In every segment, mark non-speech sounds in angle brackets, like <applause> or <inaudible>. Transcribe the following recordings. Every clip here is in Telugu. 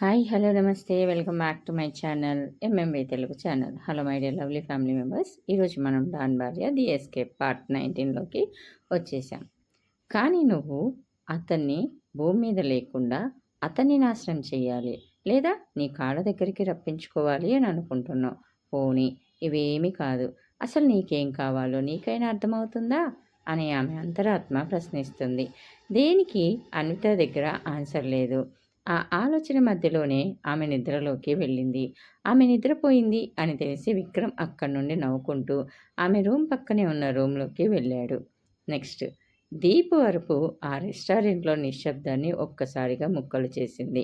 హాయ్ హలో నమస్తే. Welcome back to my channel MMY Telugu channel. Hello my dear lovely family members. ఈరోజు మనం డాన్ భార్య ది ఎస్కేప్ పార్ట్ నైన్టీన్లోకి వచ్చేసాం. కానీ నువ్వు అతన్ని భూమి మీద లేకుండా అతన్ని నాశనం చేయాలి లేదా నీ కాళ్ళ దగ్గరికి రప్పించుకోవాలి అని అనుకుంటున్నావు. పోనీ ఇవేమీ కాదు. అసలు నీకేం కావాలో నీకైనా అర్థమవుతుందా? అని ఆమె అంతరాత్మ ప్రశ్నిస్తుంది. దేనికి అన్విత దగ్గర ఆన్సర్ లేదు. ఆ ఆలోచన మధ్యలోనే ఆమె నిద్రలోకి వెళ్ళింది. ఆమె నిద్రపోయింది అని తెలిసి విక్రమ్ అక్కడి నుండి నవ్వుకుంటూ ఆమె రూమ్ పక్కనే ఉన్న రూమ్లోకి వెళ్ళాడు. నెక్స్ట్ దీపు అరుపు ఆ రెస్టారెంట్లో నిశ్శబ్దాన్ని ఒక్కసారిగా ముక్కలు చేసింది.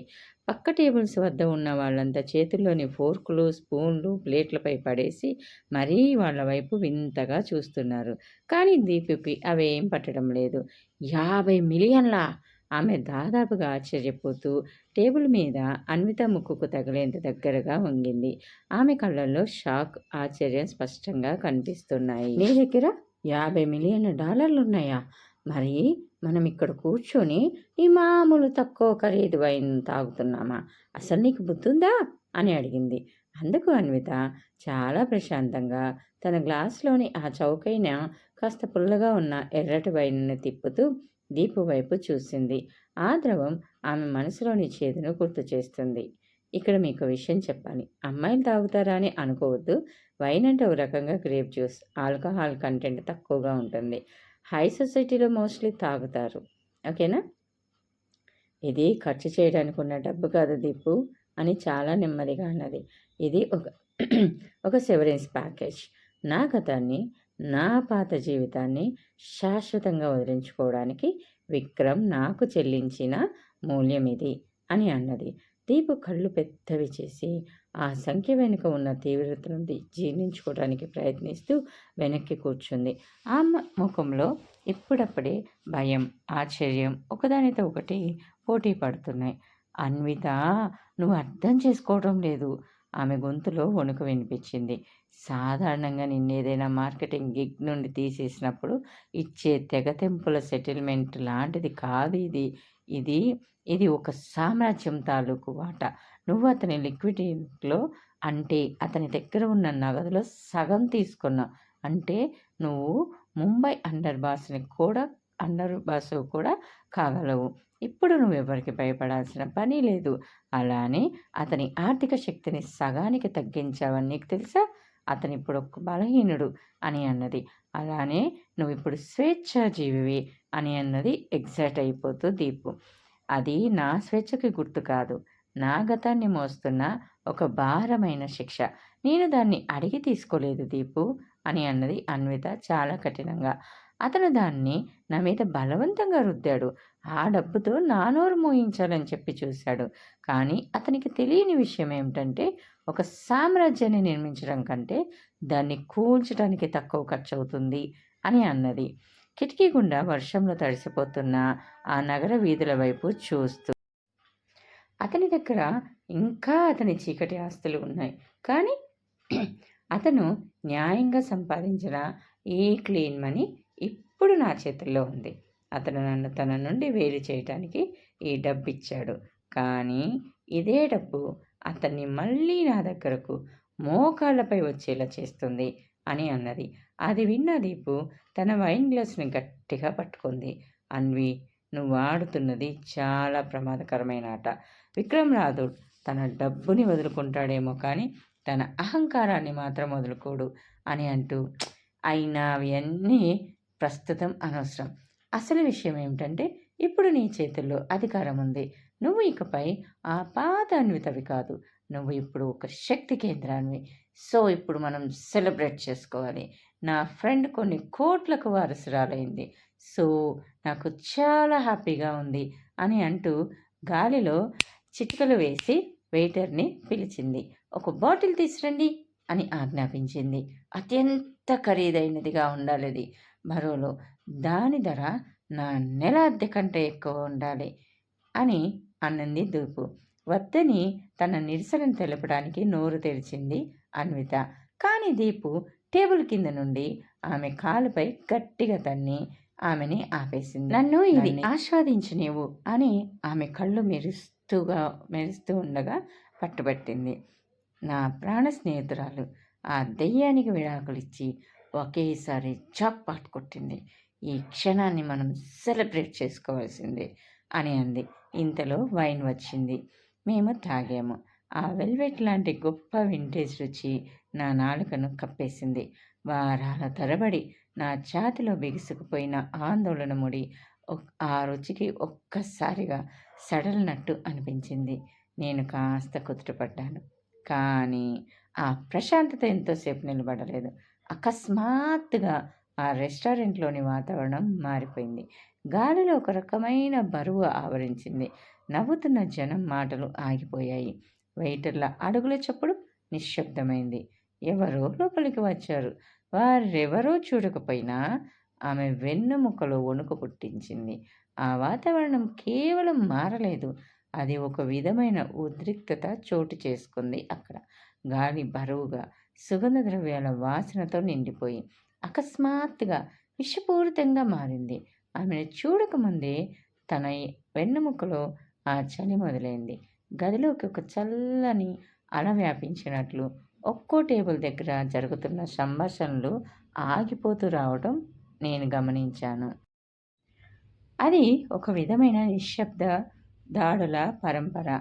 పక్క టేబుల్స్ వద్ద ఉన్న వాళ్ళంతా చేతుల్లోని ఫోర్కులు స్పూన్లు ప్లేట్లపై పడేసి మరీ వాళ్ళ వైపు వింతగా చూస్తున్నారు. కానీ దీపుకి అవేం పట్టడం లేదు. యాభై మిలియన్లా? ఆమె దాదాపుగా ఆశ్చర్యపోతూ టేబుల్ మీద అన్విత ముక్కుకు తగిలేంత దగ్గరగా వంగింది. ఆమె కళ్ళల్లో షాక్ ఆశ్చర్యం స్పష్టంగా కనిపిస్తున్నాయి. నీ దగ్గర యాభై మిలియన్ డాలర్లు ఉన్నాయా మరి మనం ఇక్కడ కూర్చొని ఈ మామూలు తక్కువ ఖరీదు వైన్ తాగుతున్నామా? అసలు నీకు బుద్ధుందా? అని అడిగింది. అందుకు అన్విత చాలా ప్రశాంతంగా తన గ్లాసులోని ఆ చౌకైన కాస్త పుల్లగా ఉన్న ఎర్రటి వైన్ని తిప్పుతూ దీపు వైపు చూసింది. ఆ ద్రవం ఆమె మనసులోని చేదును గుర్తు చేస్తుంది. ఇక్కడ మీకు విషయం చెప్పాలి. అమ్మాయిలు తాగుతారా అని అనుకోవద్దు. వైన్ అంటే ఒక రకంగా గ్రేప్ జ్యూస్. ఆల్కహాల్ కంటెంట్ తక్కువగా ఉంటుంది. హై సొసైటీలో మోస్ట్లీ తాగుతారు. ఓకేనా? ఇది ఖర్చు చేయడానికి ఉన్న డబ్బు కాదు దీపు అని చాలా నెమ్మదిగా అన్నది. ఇది ఒక <clears throat> ఒక సెవరెన్స్ ప్యాకేజ్. నా గతాన్ని నా పాత జీవితాన్ని శాశ్వతంగా వదిలించుకోవడానికి విక్రమ్ నాకు చెల్లించిన మూల్యం ఇది అని అన్నది. దీపు కళ్ళు పెద్దవి చేసి ఆ సంఖ్య వెనుక ఉన్న తీవ్రతను జీర్ణించుకోవడానికి ప్రయత్నిస్తూ వెనక్కి కూర్చుంది. ఆ ముఖంలో ఇప్పుడప్పుడే భయం ఆశ్చర్యం ఒకదానితో ఒకటి పోటీ పడుతున్నాయి. అన్విత నువ్వు అర్థం చేసుకోవడం లేదు. ఆమె గొంతులో వణుకు వినిపించింది. సాధారణంగా నిన్నేదైనా మార్కెటింగ్ గిగ్ నుండి తీసేసినప్పుడు ఇచ్చే తెగతెంపుల సెటిల్మెంట్ లాంటిది కాదు ఇది. ఇది ఇది ఒక సామ్రాజ్యం తాలూకు వాట. నువ్వు అతని లిక్విడిటీలో అంటే అతని దగ్గర ఉన్న నగదులో సగం తీసుకున్నావు. అంటే నువ్వు ముంబై అండర్ బాస్ని కూడా అండర్ బస్సు కూడా కాగలవు. ఇప్పుడు నువ్వు ఎవరికి భయపడాల్సిన పని లేదు. అలానే అతని ఆర్థిక శక్తిని సగానికి తగ్గించావని నీకు తెలుసా? అతను ఇప్పుడు ఒక బలహీనుడు అని అన్నది. అలానే నువ్వు ఇప్పుడు స్వేచ్ఛాజీవివి అని అన్నది ఎగ్జైట్ అయిపోతూ దీపు. అది నా స్వేచ్ఛకి గుర్తు కాదు. నా గతాన్ని మోస్తున్న ఒక భారమైన శిక్ష. నేను దాన్ని అడిగి తీసుకోలేదు దీపు అని అన్నది అన్విత చాలా కఠినంగా. అతను దాన్ని నా మీద బలవంతంగా రుద్దాడు. ఆ డబ్బుతో నా నోరు మోయించాలని చెప్పి చూశాడు. కానీ అతనికి తెలియని విషయం ఏమిటంటే ఒక సామ్రాజ్యాన్ని నిర్మించడం కంటే దాన్ని కూల్చడానికి తక్కువ ఖర్చు అవుతుంది అని అన్నది. కిటికీ గుండా వర్షంలో తడిసిపోతున్న ఆ నగర వీధుల వైపు చూస్తూ. అతని దగ్గర ఇంకా అతని చీకటి ఆస్తులు ఉన్నాయి. కానీ అతను న్యాయంగా సంపాదించిన ఏ క్లీన్ మనీ ఇప్పుడు నా చేతుల్లో ఉంది. అతను నన్ను తన నుండి వేరు చేయటానికి ఈ డబ్బు ఇచ్చాడు కానీ ఇదే డబ్బు అతన్ని మళ్ళీ నా దగ్గరకు మోకాళ్ళపై వచ్చేలా చేస్తుంది అని అన్నది. అది విన్న దీపు తన వైన్ గ్లాస్ని గట్టిగా పట్టుకుంది. అన్వి నువ్వు ఆడుతున్నది చాలా ప్రమాదకరమైన ఆట. విక్రమ్ రాథోడ్ తన డబ్బుని వదులుకుంటాడేమో కానీ తన అహంకారాన్ని మాత్రం వదులుకోడు అని అంటూ అయినా అవన్నీ ప్రస్తుతం అనవసరం. అసలు విషయం ఏమిటంటే ఇప్పుడు నీ చేతుల్లో అధికారం ఉంది. నువ్వు ఇకపై ఆ పాత అన్వితవి కాదు. నువ్వు ఇప్పుడు ఒక శక్తి కేంద్రాన్ని సో ఇప్పుడు మనం సెలబ్రేట్ చేసుకోవాలి. నా ఫ్రెండ్ కొన్ని కోట్లకు వారసురాలైంది. సో నాకు చాలా హ్యాపీగా ఉంది అని అంటూ గాలిలో చిటికలు వేసి వెయిటర్ని పిలిచింది. ఒక బాటిల్ తీసురండి అని ఆజ్ఞాపించింది. అత్యంత ఖరీదైనదిగా ఉండాలి అది మరోలో దాని ధర నా నెల అద్దె కంటే ఎక్కువ ఉండాలి అని అన్నది దూపు వద్దని తన నిరసనను తెలపడానికి నోరు తెరిచింది అన్విత. కానీ దీపు టేబుల్ కింద నుండి ఆమె కాలుపై గట్టిగా తన్ని ఆమెని ఆపేసింది. నన్ను ఇది ఆస్వాదించు నీవు అని ఆమె కళ్ళు మెరుస్తూ మెరుస్తుగా మెరుస్తూ ఉండగా పట్టుబట్టింది. నా ప్రాణ స్నేహితురాలు ఆ దెయ్యానికి విడాకులిచ్చి ఒకేసారి జాక్పాట్ కొట్టింది. ఈ క్షణాన్ని మనం సెలబ్రేట్ చేసుకోవాల్సిందే అని అంది. ఇంతలో వైన్ వచ్చింది. మేము తాగాము. ఆ వెల్వెట్ లాంటి గొప్ప వింటేజ్ రుచి నా నాలుకను కప్పేసింది. వారాల తరబడి నా ఛాతిలో బిగుసుకుపోయిన ఆందోళన ముడి ఆ రుచికి ఒక్కసారిగా సడలినట్టు అనిపించింది. నేను కాస్త కుదుటపడ్డాను. కానీ ఆ ప్రశాంతత ఎంతోసేపు నిలబడలేదు. అకస్మాత్తుగా ఆ రెస్టారెంట్లోని వాతావరణం మారిపోయింది. గాలిలో ఒక రకమైన బరువు ఆవరించింది. నవ్వుతున్న జనం మాటలు ఆగిపోయాయి. వెయిటర్ల అడుగుల చప్పుడు నిశ్శబ్దమైంది. ఎవరో లోపలికి వచ్చారు. వారెవరో చూడకపోయినా ఆమె వెన్నుముక్కలో వణుకు పుట్టించింది. ఆ వాతావరణం కేవలం మారలేదు. అది ఒక విధమైన ఉద్రిక్తత చోటు చేసుకుంది అక్కడ. గాలి బరువుగా సుగంధ ద్రవ్యాల వాసనతో నిండిపోయి అకస్మాత్తుగా విషపూరితంగా మారింది. ఆమెను చూడకముందే తన వెన్నుముకలో ఆ చలి మొదలైంది. గదిలోకి ఒక చల్లని అల వ్యాపించినట్లు ఒక్కో టేబుల్ దగ్గర జరుగుతున్న సంభాషణలు ఆగిపోతూ రావడం నేను గమనించాను. అది ఒక విధమైన నిశ్శబ్ద దాడుల పరంపర.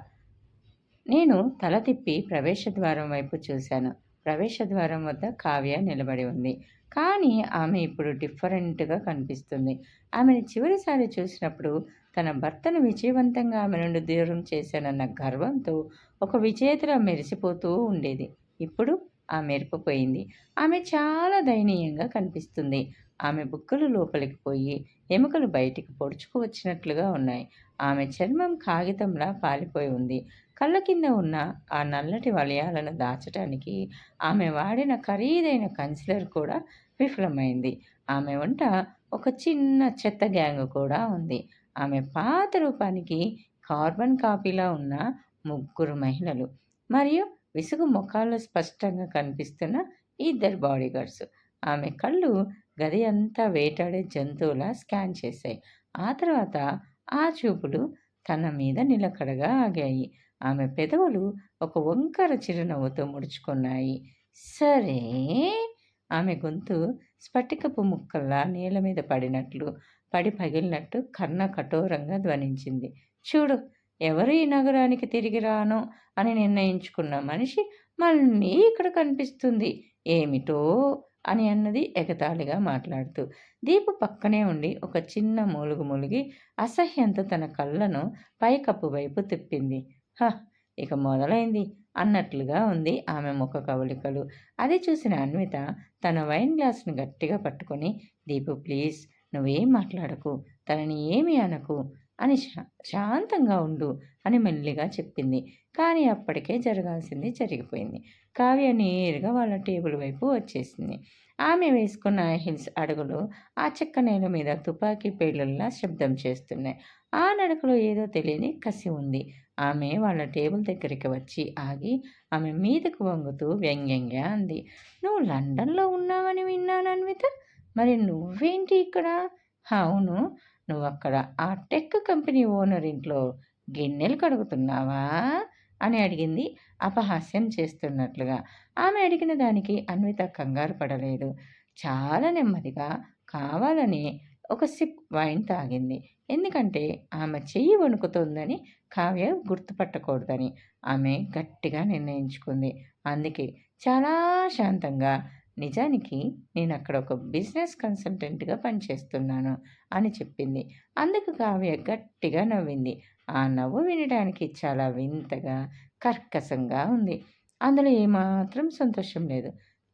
నేను తల తిప్పి ప్రవేశద్వారం వైపు చూశాను. ప్రవేశద్వారం వద్ద కావ్య నిలబడి ఉంది. కానీ ఆమె ఇప్పుడు డిఫరెంట్గా కనిపిస్తుంది. ఆమెను చివరిసారి చూసినప్పుడు తన భర్తను విజయవంతంగా ఆమె నుండి దూరం చేశానన్న గర్వంతో ఒక విజేతలా మెరిసిపోతూ ఉండేది. ఇప్పుడు ఆ మెరిపోయింది ఆమె చాలా దయనీయంగా కనిపిస్తుంది. ఆమె బుక్కలు లోపలికి పోయి ఎముకలు బయటికి పొడుచుకు వచ్చినట్లుగా ఉన్నాయి. ఆమె చర్మం కాగితంలా పాలిపోయి ఉంది. కళ్ళ కింద ఉన్న ఆ నల్లటి వలయాలను దాచటానికి ఆమె వాడిన ఖరీదైన కన్సిలర్ కూడా విఫలమైంది. ఆమె వంట ఒక చిన్న చెత్త గ్యాంగ్ కూడా ఉంది. ఆమె పాత రూపానికి కార్బన్ కాపీలా ఉన్న ముగ్గురు మహిళలు మరియు విసుగు ముఖాల్లో స్పష్టంగా కనిపిస్తున్న ఇద్దరు బాడీగార్డ్స్. ఆమె కళ్ళు గది అంతా వేటాడే జంతువులా స్కాన్ చేశాయి. ఆ తర్వాత ఆ చూపులు తన మీద నిలకడగా ఆగాయి. ఆమె పెదవులు ఒక వంకర చిరునవ్వుతో ముడుచుకున్నాయి. సరే? ఆమె గొంతు స్ఫటికపు ముక్కల్లా నేల మీద పడినట్లు పడి పగిలినట్టు కర్ణ కఠోరంగా ధ్వనించింది. చూడు ఎవరు ఈ నగరానికి తిరిగి రానో అని నిర్ణయించుకున్న మనిషి మళ్ళీ ఇక్కడ కనిపిస్తుంది. ఏమిటో అని అన్నది ఎగతాళిగా మాట్లాడుతూ దీపు పక్కనే ఉండి ఒక చిన్న మూలుగు మూలిగి అసహ్యంతో తన కళ్ళను పైకప్పు వైపు తిప్పింది. హ ఇక మొదలైంది అన్నట్లుగా ఉంది ఆమె ముఖ కవలికలు అది చూసిన అన్విత తన వైన్ గ్లాస్ను గట్టిగా పట్టుకొని దీపు ప్లీజ్ నువ్వేం మాట్లాడకు తనని ఏమి అనకు అని శాంతంగా ఉండు అని మెల్లిగా చెప్పింది. కానీ అప్పటికే జరగాల్సింది జరిగిపోయింది. కావ్య నేరుగా వాళ్ళ టేబుల్ వైపు వచ్చేసింది. ఆమె వేసుకున్న హిల్స్ అడుగులు ఆ చెక్క నేల మీద తుపాకీ పేలుల్లా శబ్దం చేస్తున్నాయి. ఆ నడకలో ఏదో తెలియని కసి ఉంది. ఆమె వాళ్ళ టేబుల్ దగ్గరికి వచ్చి ఆగి ఆమె మీదకు వంగుతూ వ్యంగ్యంగా అంది. నువ్వు లండన్లో ఉన్నావని విన్నాను అన్విత. మరి నువ్వేంటి ఇక్కడ? అవును. నువ్వు అక్కడ ఆ టెక్ కంపెనీ ఓనర్ ఇంట్లో గిన్నెలు కడుగుతున్నావా? అని అడిగింది అపహాస్యం చేస్తున్నట్లుగా. ఆమె అడిగిన దానికి అన్విత కంగారు పడలేదు. చాలా నెమ్మదిగా కావాలని ఒక సిప్ వైన్ తాగింది. ఎందుకంటే ఆమె చెయ్యి వణుకుతోందని కావ్య గుర్తుపట్టకూడదని ఆమె గట్టిగా నిర్ణయించుకుంది. అందుకే చాలా శాంతంగా నిజానికి నేను అక్కడ ఒక బిజినెస్ కన్సల్టెంట్గా పనిచేస్తున్నాను అని చెప్పింది. అందుకు కావ్య గట్టిగా నవ్వింది. ఆ నవ్వు వినడానికి చాలా వింతగా కర్కసంగా ఉంది. అందులో ఏమాత్రం సంతోషం లేదు.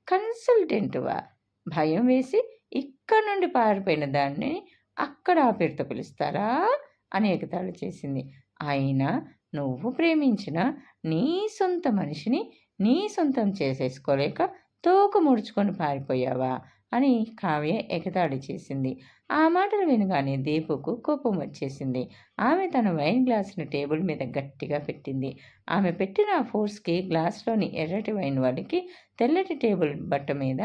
కన్సల్టెంటువా? భయం వేసి ఇక్కడ నుండి పారిపోయిన దాన్ని అక్కడ ఆ పేరుతో పిలుస్తారా? అని ఎగతాళి చేసింది. అయినా నువ్వు ప్రేమించిన నీ సొంత మనిషిని నీ సొంతం చేసేసుకోలేక తోక ముడుచుకొని పారిపోయావా? అని కావ్య ఎగతాళి చేసింది. ఆ మాటలు వినగానే దీపుకు కోపం వచ్చేసింది. ఆమె తన వైన్ గ్లాసును టేబుల్ మీద గట్టిగా పెట్టింది. ఆమె పెట్టిన ఆ ఫోర్స్కి గ్లాస్లోని ఎర్రటి వైన్ వాడికి తెల్లటి టేబుల్ బట్ట మీద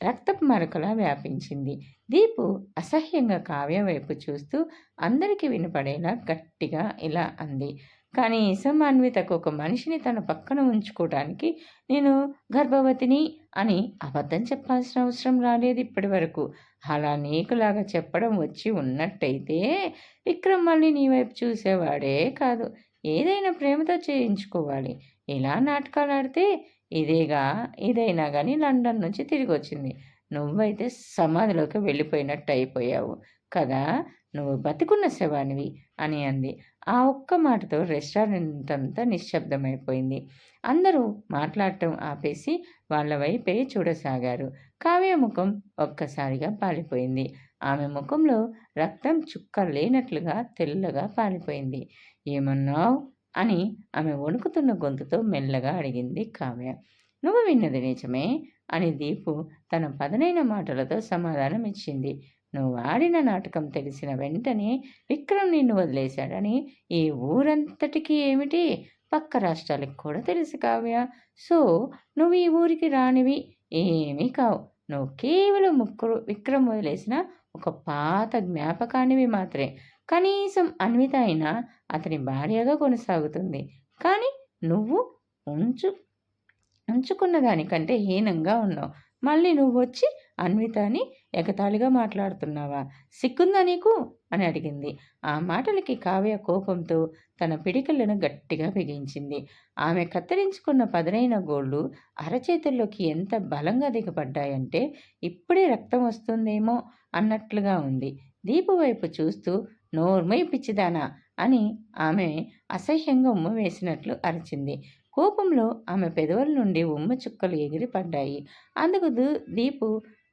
రక్తపు మరకలా వ్యాపించింది. దీపు అసహ్యంగా కావ్య వైపు చూస్తూ అందరికీ వినపడేలా గట్టిగా ఇలా అంది. కనీసం అన్వితకు ఒక మనిషిని తన పక్కన ఉంచుకోవడానికి నేను గర్భవతిని అని అబద్ధం చెప్పాల్సిన అవసరం రాలేదు ఇప్పటి వరకు అలా నీకులాగా చెప్పడం వచ్చి ఉన్నట్టయితే విక్రమ్ మళ్ళీ నీ వైపు చూసేవాడే కాదు. ఏదైనా ప్రేమతో చేయించుకోవాలి. ఇలా నాటకాలు ఆడితే ఇదేగా ఇదైనా కానీ లండన్ నుంచి తిరిగి వచ్చింది నువ్వైతే సమాధిలోకి వెళ్ళిపోయినట్టు అయిపోయావు కదా. నువ్వు బతికున్న శవానివి అని అంది. ఆ ఒక్క మాటతో రెస్టారెంట్ అంతా నిశ్శబ్దమైపోయింది. అందరూ మాట్లాడటం ఆపేసి వాళ్ళ వైపే చూడసాగారు. కావ్య ముఖం ఒక్కసారిగా పాలిపోయింది. ఆమె ముఖంలో రక్తం చుక్క లేనట్లుగా తెల్లగా పాలిపోయింది. ఏమన్నావు? అని ఆమె వణుకుతున్న గొంతుతో మెల్లగా అడిగింది కావ్య. నువ్వు విన్నది నిజమే అని దీపు తన పదనైన మాటలతో సమాధానం ఇచ్చింది నువ్వు ఆడిన నాటకం తెలిసిన వెంటనే విక్రమ్ నిన్ను వదిలేశాడని ఈ ఊరంతటికి ఏమిటి? పక్క రాష్ట్రాలకు కూడా తెలుసు కావ్య. సో నువ్వు ఈ ఊరికి రానివి ఏమీ కావు. నువ్వు కేవలం ముక్కురు విక్రమ్ వదిలేసిన ఒక పాత జ్ఞాపకానివి మాత్రమే కనీసం అన్విత అయినా అతని భార్యగా కొనసాగుతుంది. కానీ నువ్వు ఉంచు ఉంచుకున్న దానికంటే హీనంగా ఉన్నావు. మళ్ళీ నువ్వు వచ్చి అన్వితని ఎగతాళిగా మాట్లాడుతున్నావా? సిక్కుందా నీకు? అని అడిగింది. ఆ మాటలకి కావ్య కోపంతో తన పిడికలను గట్టిగా బిగించింది. ఆమె కత్తిరించుకున్న పదునైన గోళ్ళు అరచేతుల్లోకి ఎంత బలంగా దిగబడ్డాయంటే ఇప్పుడే రక్తం వస్తుందేమో అన్నట్లుగా ఉంది. దీపు వైపు చూస్తూ నోర్మై పిచ్చిదానా అని ఆమె అసహ్యంగా ఉమ్మ వేసినట్లు అరిచింది. కోపంలో ఆమె పెదవుల నుండి ఉమ్మ చుక్కలు ఎగిరి పడ్డాయి అందుకు దీపు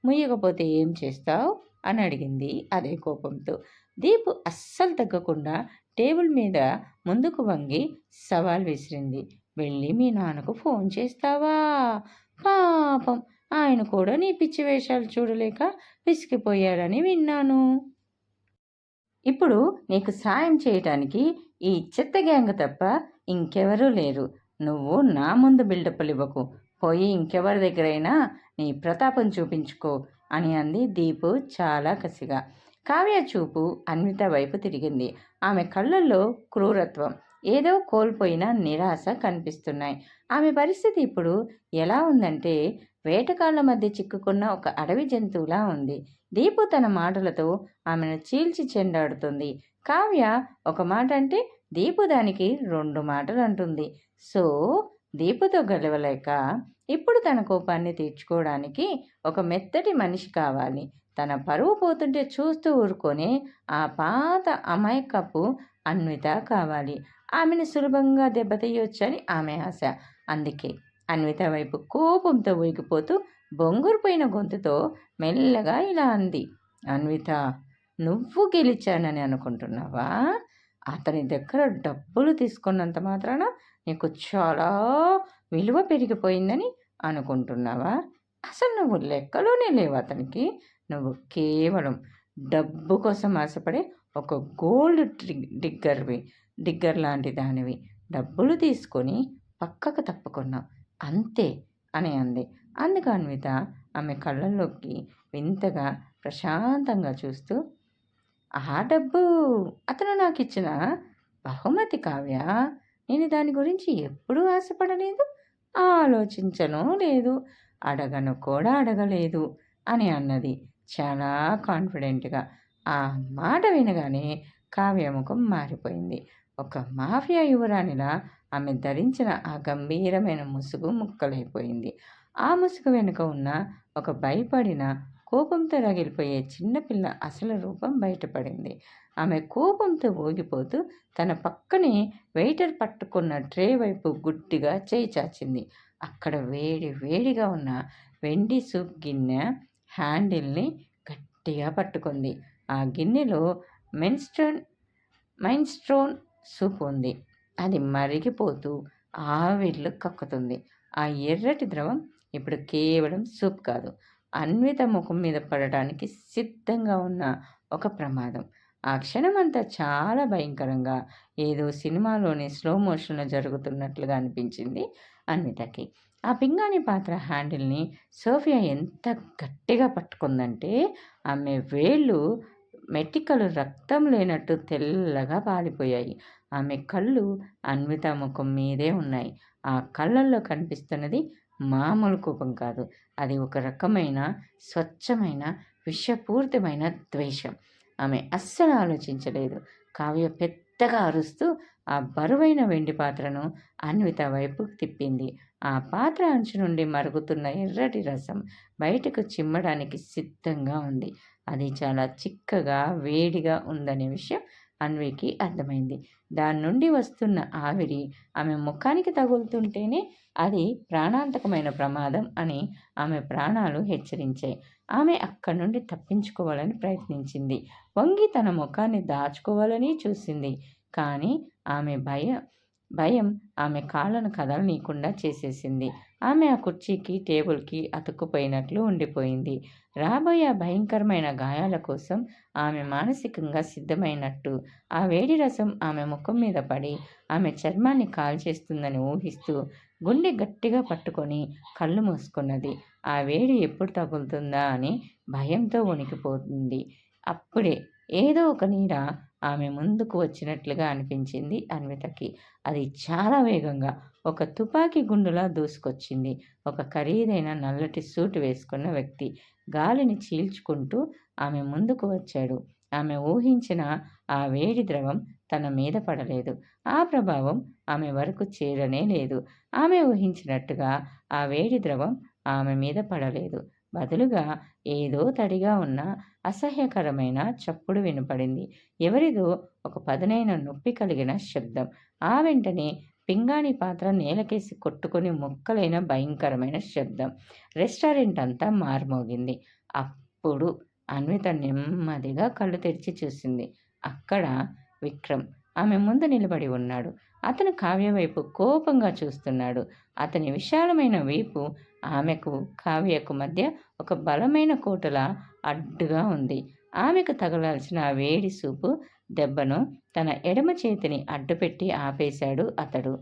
ముయ్యకపోతే ఏం చేస్తావు? అని అడిగింది అదే కోపంతో. దీపు అస్సలు తగ్గకుండా టేబుల్ మీద ముందుకు వంగి సవాల్ విసిరింది. వెళ్ళి మీ నాన్నకు ఫోన్ చేస్తావా? పాపం ఆయన కూడా నీ పిచ్చి వేషాలు చూడలేక విసిగిపోయాడని విన్నాను. ఇప్పుడు నీకు సాయం చేయటానికి ఈ చెత్త గ్యాంగ్ తప్ప ఇంకెవరూ లేరు. నువ్వు నా ముందు బిల్డప్లు ఇవ్వకు. పోయి ఇంకెవరి దగ్గరైనా నీ ప్రతాపం చూపించుకో అని అంది దీపు చాలా కసిగా. కావ్య చూపు అన్విత వైపు తిరిగింది. ఆమె కళ్ళల్లో క్రూరత్వం. ఏదో కోల్పోయిన నిరాశ కనిపిస్తున్నాయి. ఆమె పరిస్థితి ఇప్పుడు ఎలా ఉందంటే వేటకాళ్ళ మధ్య చిక్కుకున్న ఒక అడవి జంతువులా ఉంది. దీపు తన మాటలతో ఆమెను చీల్చి చెండాడుతుంది. కావ్య ఒక మాట అంటే దీపు దానికి రెండు మాటలు అంటుంది సో దీపుతో గెలవలేక ఇప్పుడు తన కోపాన్ని తీర్చుకోవడానికి ఒక మెత్తటి మనిషి కావాలి. తన పరువు పోతుంటే చూస్తూ ఊరుకొని ఆ పాత అమాయకపు అన్విత కావాలి. ఆమెను సులభంగా దెబ్బతీయొచ్చని ఆమె ఆశ. అందుకే అన్విత వైపు కోపంతో ఊగిపోతూ బొంగురుపోయిన గొంతుతో మెల్లగా ఇలా అంది. అన్విత నువ్వు గెలిచానని అనుకుంటున్నావా? అతని దగ్గర డబ్బులు తీసుకున్నంత మాత్రాన నీకు చాలా విలువ పెరిగిపోయిందని అనుకుంటున్నావా? అసలు నువ్వు లెక్కలోనే లేవు అతనికి. నువ్వు కేవలం డబ్బు కోసం ఆశపడే ఒక గోల్డ్ డిగ్గర్వి డిగ్గర్ లాంటి దానివి. డబ్బులు తీసుకొని పక్కకు తప్పుకున్నావు. అంతే అని అంది. అందుకు అన్విత ఆమె కళ్ళల్లోకి వింతగా ప్రశాంతంగా చూస్తూ ఆ డబ్బు అతను నాకు ఇచ్చిన బహుమతి కావ్య నేను దాని గురించి ఎప్పుడూ ఆశపడలేదు ఆలోచించను లేదు అడగను కూడా అడగలేదు అని అన్నది. చాలా కాన్ఫిడెంట్గా. ఆ మాట వినగానే కావ్యముఖం మారిపోయింది. ఒక మాఫియా యువరాణిలా ఆమె ధరించిన ఆ గంభీరమైన ముసుగు ముక్కలైపోయింది. ఆ ముసుగు వెనుక ఉన్న ఒక భయపడిన కోపంతో రగిలిపోయే చిన్నపిల్ల అసలు రూపం బయటపడింది. ఆమె కోపంతో ఊగిపోతూ తన పక్కనే వెయిటర్ పట్టుకున్న ట్రే వైపు గుడ్డిగా చేయి చాచింది. అక్కడ వేడి వేడిగా ఉన్న వెండి సూప్ గిన్నె హ్యాండిల్ని గట్టిగా పట్టుకుంది. ఆ గిన్నెలో మెన్స్టోన్ మైన్స్ట్రోన్ సూప్ ఉంది. అది మరిగిపోతూ ఆవిర్లు కక్కుతుంది. ఆ ఎర్రటి ద్రవం ఇప్పుడు కేవలం సూప్ కాదు. అన్విత ముఖం మీద పడటానికి సిద్ధంగా ఉన్న ఒక ప్రమాదం. ఆ క్షణం అంతా చాలా భయంకరంగా ఏదో సినిమాలోని స్లో మోషన్లో జరుగుతున్నట్లుగా అనిపించింది అన్వితకి. ఆ పింగాణి పాత్ర హ్యాండిల్ని సోఫియా ఎంత గట్టిగా పట్టుకుందంటే ఆమె వేళ్ళు మెటికలు రక్తం లేనట్టు తెల్లగా పాలిపోయాయి. ఆమె కళ్ళు అన్విత ముఖం మీదే ఉన్నాయి. ఆ కళ్ళల్లో కనిపిస్తున్నది మామూలు కోపం కాదు. అది ఒక రకమైన స్వచ్ఛమైన విషపూరితమైన ద్వేషం. ఆమె అస్సలు ఆలోచించలేదు. కావ్య పెద్దగా అరుస్తూ ఆ బరువైన వెండి పాత్రను అన్విత వైపు తిప్పింది. ఆ పాత్ర అంచు నుండి మరుగుతున్న ఎర్రటి రసం బయటకు చిమ్మడానికి సిద్ధంగా ఉంది. అది చాలా చిక్కగా వేడిగా ఉందనే విషయం అన్వికి అర్థమైంది. దాని నుండి వస్తున్న ఆవిరి ఆమె ముఖానికి తగులుతుంటేనే అది ప్రాణాంతకమైన ప్రమాదం అని ఆమె ప్రాణాలు హెచ్చరించాయి. ఆమె అక్కడి నుండి తప్పించుకోవాలని ప్రయత్నించింది. వంగి తన ముఖాన్ని దాచుకోవాలని చూసింది. కానీ ఆమె భయం భయం ఆమె కాళ్ళను కదలనీయకుండా చేసేసింది. ఆమె ఆ కుర్చీకి టేబుల్కి అతుక్కుపోయినట్లు ఉండిపోయింది. రాబోయే భయంకరమైన గాయాల కోసం ఆమె మానసికంగా సిద్ధమైనట్టు ఆ వేడి రసం ఆమె ముఖం మీద పడి ఆమె చర్మాన్ని కాల్చేస్తుందని ఊహిస్తూ గుండె గట్టిగా పట్టుకొని కళ్ళు మూసుకున్నది. ఆ వేడి ఎప్పుడు తగులుతుందా అని భయంతో వణికిపోతుంది. అప్పుడే ఏదో ఒక నీడ ఆమె ముందుకు వచ్చినట్లుగా అనిపించింది అన్వితకి. అది చాలా వేగంగా ఒక తుపాకీ గుండులా దూసుకొచ్చింది. ఒక ఖరీదైన నల్లటి సూట్ వేసుకున్న వ్యక్తి గాలిని చీల్చుకుంటూ ఆమె ముందుకు వచ్చాడు. ఆమె ఊహించిన ఆ వేడి ద్రవం తన మీద పడలేదు. ఆ ప్రభావం ఆమె వరకు చేరనే లేదు. ఆమె ఊహించినట్టుగా ఆ వేడి ద్రవం ఆమె మీద పడలేదు. బదులుగా ఏదో తడిగా ఉన్న అసహ్యకరమైన చప్పుడు వినపడింది. ఎవరిదో ఒక పదునైన నొప్పి కలిగిన శబ్దం. ఆ వెంటనే పింగాణి పాత్ర నేలకేసి కొట్టుకుని మొక్కలైన భయంకరమైన శబ్దం. రెస్టారెంట్ అంతా మారుమోగింది. అప్పుడు అన్విత నెమ్మదిగా కళ్ళు తెరిచి చూసింది. అక్కడ విక్రమ్. ఆమె ముందు నిలబడి ఉన్నాడు. అతను కావ్య వైపు కోపంగా చూస్తున్నాడు. అతని విశాలమైన వైపు ఆమెకు కావ్యకు మధ్య ఒక బలమైన కోటల అడ్డుగా ఉంది. ఆమెకు తగలాల్సిన వేడి సూపు దెబ్బను తన ఎడమ చేతిని అడ్డుపెట్టి ఆపేశాడు అతడు.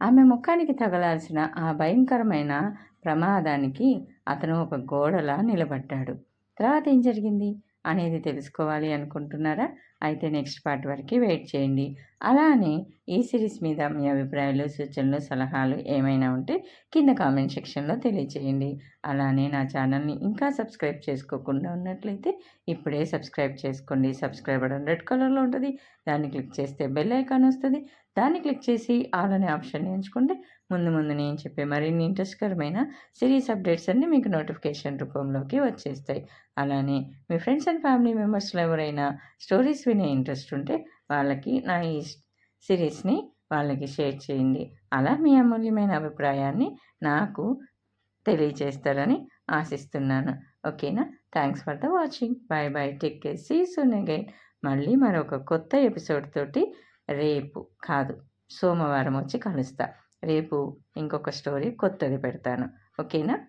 ఆమె ముఖానికి తగలాల్సిన ఆ భయంకరమైన ప్రమాదానికి అతను ఒక గోడలా నిలబడ్డాడు. తర్వాత ఏం జరిగింది? అనేది తెలుసుకోవాలి అనుకుంటున్నారా? అయితే నెక్స్ట్ పార్ట్ వరకు వెయిట్ చేయండి. అలానే ఈ సిరీస్ మీద మీ అభిప్రాయాలు సూచనలు సలహాలు ఏమైనా ఉంటే కింద కామెంట్ సెక్షన్లో తెలియచేయండి. అలానే నా ఛానల్ని ఇంకా సబ్స్క్రైబ్ చేసుకోకుండా ఉన్నట్లయితే ఇప్పుడే సబ్స్క్రైబ్ చేసుకోండి. సబ్స్క్రైబ్ బటన్ రెడ్ కలర్లో ఉంటుంది. దాన్ని క్లిక్ చేస్తే బెల్ ఐకాన్ వస్తుంది. దాన్ని క్లిక్ చేసి ఆల్ అనే ఆప్షన్ని ఎంచుకుంటే ముందు ముందు నేను చెప్పే మరిన్ని ఇంట్రెస్ట్కరమైన సిరీస్ అప్డేట్స్ అన్నీ మీకు నోటిఫికేషన్ రూపంలోకి వచ్చేస్తాయి. అలానే మీ ఫ్రెండ్స్ అండ్ ఫ్యామిలీ మెంబర్స్లో ఎవరైనా స్టోరీస్ వినే ఇంట్రెస్ట్ ఉంటే వాళ్ళకి నా ఈ సిరీస్ని వాళ్ళకి షేర్ చేయండి. అలా మీ అమూల్యమైన అభిప్రాయాన్ని నాకు తెలియచేస్తారని ఆశిస్తున్నాను. ఓకేనా? Thanks for the watching. Bye bye take care. See soon again. మళ్ళీ మరొక కొత్త ఎపిసోడ్ తోటి రేపు కాదు సోమవారం వచ్చి కలుస్తా. రేపు ఇంకొక స్టోరీ కొత్తది పెడతాను. ఓకేనా?